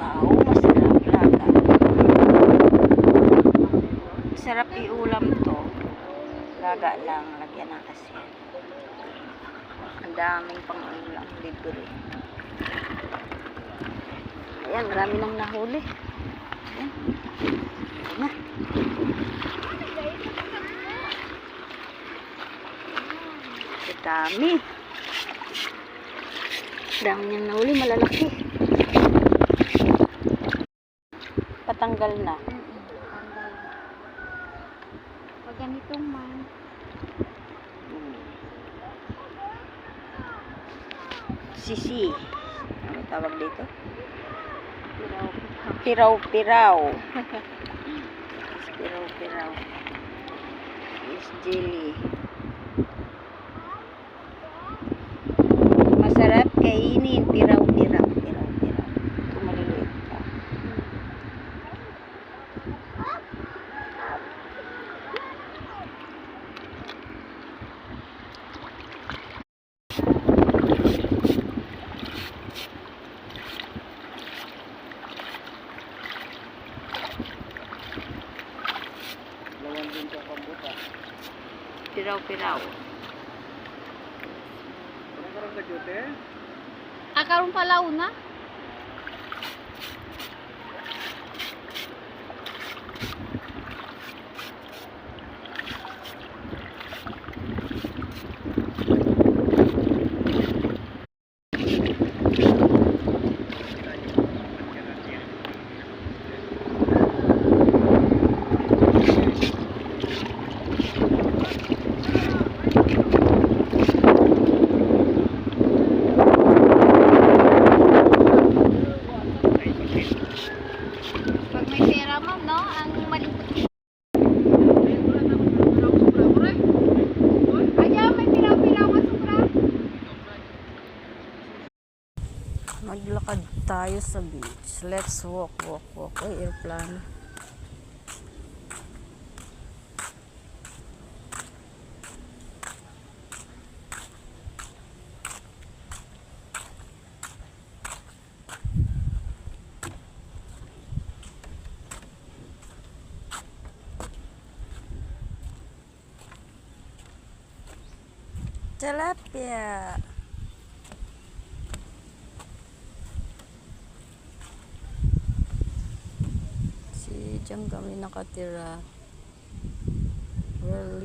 Wow. Sarap iulam to. Laga lang, lagyan na kasi. Ang daming pang ulam, libre. Ayan, marami nang nahuli. Ayan. Ayan na. Dami. Dami niyang nahuli, malalaki. Patanggal na. Pag ganitong man, Sisi. Ano tawag dito? piraw. Piraw-piraw. Piraw-piraw. Is jelly. Piraw-piraw. Nagkaroon ka dito eh? Ah, karon pala una? Pag ma'am, no? Ang sobra. Maglakad tayo sa beach. Let's walk, walk, walk. Ay, airplane. Tilapia. Si Diyan kami nakatira. Well,